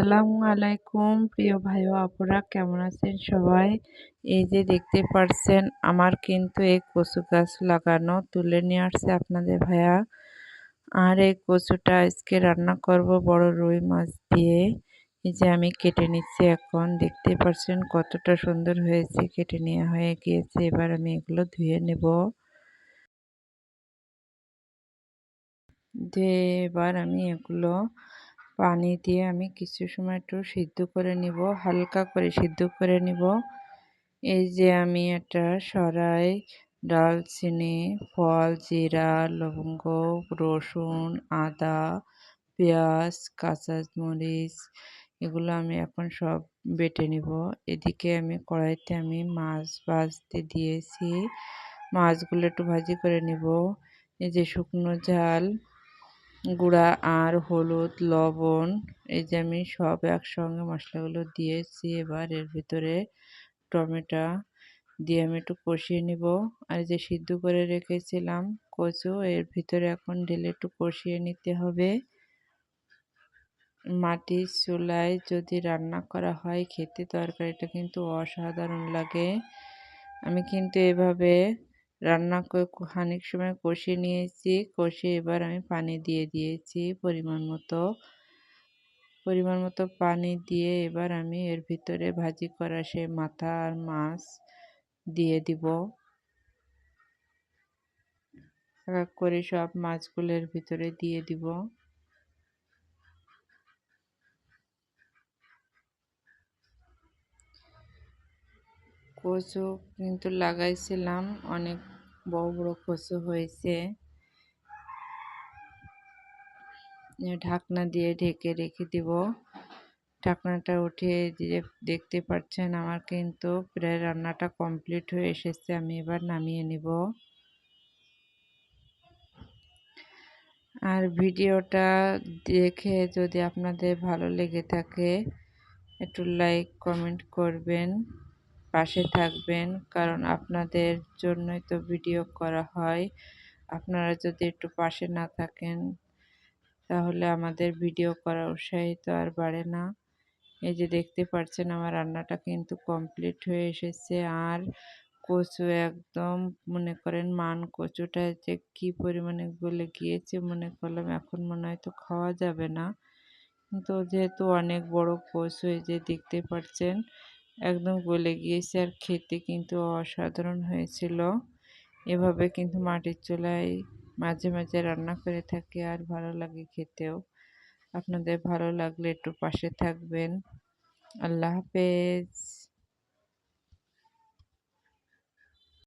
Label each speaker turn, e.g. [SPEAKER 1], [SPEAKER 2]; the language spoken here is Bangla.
[SPEAKER 1] আসসালামু আলাইকুম। প্রিয় ভাই ও আপুরা, কেমন আছেন সবাই? এই যে দেখতে পারছেন, আমার কিন্তু এই কচু গাছ লাগানো তুলে নিয়ে আসছে আপনাদের ভাইয়া। আর এই কচুটা আজকে রান্না করব বড় রুই মাছ দিয়ে। এই যে আমি কেটে নিচ্ছি এখন। দেখতে পারছেন কতটা সুন্দর হয়েছে, কেটে নেওয়া হয়ে গিয়েছে। এবার আমি এগুলো ধুয়ে নেব। ধুয়ে এবার আমি এগুলো পানি দিয়ে আমি কিছু সময় একটু সিদ্ধ করে নিব, হালকা করে সিদ্ধ করে নিব। এই যে আমি একটা সরাই, ডালচিনি, ফল, জিরা, লবঙ্গ, রসুন, আদা, পেঁয়াজ, কাঁচা মরিচ, এগুলো আমি এখন সব বেটে নিব। এদিকে আমি কড়াইতে আমি মাছ ভাজতে দিয়েছি। মাছগুলো একটু ভাজি করে নিব। এই যে শুকনো ঝাল গুঁড়া, আর হলুদ, লবণ, এই যে আমি সব একসঙ্গে মশলাগুলো দিয়েছি, এবার এর ভিতরে টমেটো দিয়ে আমি একটু কষিয়ে নিব। আর যে সিদ্ধ করে রেখেছিলাম কচু, এর ভিতরে এখন ঢেলে একটু কষিয়ে নিতে হবে। মাটির চুলায় যদি রান্না করা হয়, খেতে তরকারিটা কিন্তু অসাধারণ লাগে। আমি কিন্তু এভাবে রান্না করে খানিক সময় কষিয়ে নিয়েছি। কষে এবার আমি পানি দিয়ে দিয়েছি পরিমাণ মতো। পরিমাণ মতো পানি দিয়ে এবার আমি এর ভিতরে ভাজি করা সে মাথা আর মাছ দিয়ে দিব। এক করে সব মাছগুলোর ভিতরে দিয়ে দিব। কচু কিন্তু লাগাইছিলাম, অনেক বড় বড় কচু হয়েছে। ঢাকনা দিয়ে ঢেকে রেখে দিব। ঢাকনাটা উঠিয়ে দিয়ে দেখতে পাচ্ছেন আমার কিন্তু প্রায় রান্নাটা কমপ্লিট হয়ে এসেছে, আমি এবার নামিয়ে নিব। আর ভিডিওটা দেখে যদি আপনাদের ভালো লেগে থাকে, একটু লাইক কমেন্ট করবেন। পাশে থাকবেন, কারণ আপনাদের জন্যই তো ভিডিও করা হয়। আপনারা যদি একটু পাশে না থাকেন, তাহলে আমাদের ভিডিও করা উৎসাহিত আর বাড়ে না। এই যে দেখতে পাচ্ছেন আমার রান্নাটা কিন্তু কমপ্লিট হয়ে এসেছে। আর কচু একদম মনে করেন মান কচুটা যে কি পরিমাণে গলে গিয়েছে মনে করলাম এখন মনে হয় তো খাওয়া যাবে না। কিন্তু যেহেতু অনেক বড় কচু এই যে দেখতে পাচ্ছেন একদম গলে গিয়েছে আর খেতে কিন্তু অসাধারণ হয়েছিল। এভাবে কিন্তু মাটির চুলায় মাঝে মাঝে রান্না করে থাকি আর ভালো লাগে খেতেও। আপনাদের ভালো লাগলে একটু পাশে থাকবেন। আল্লাহ হাফেজ।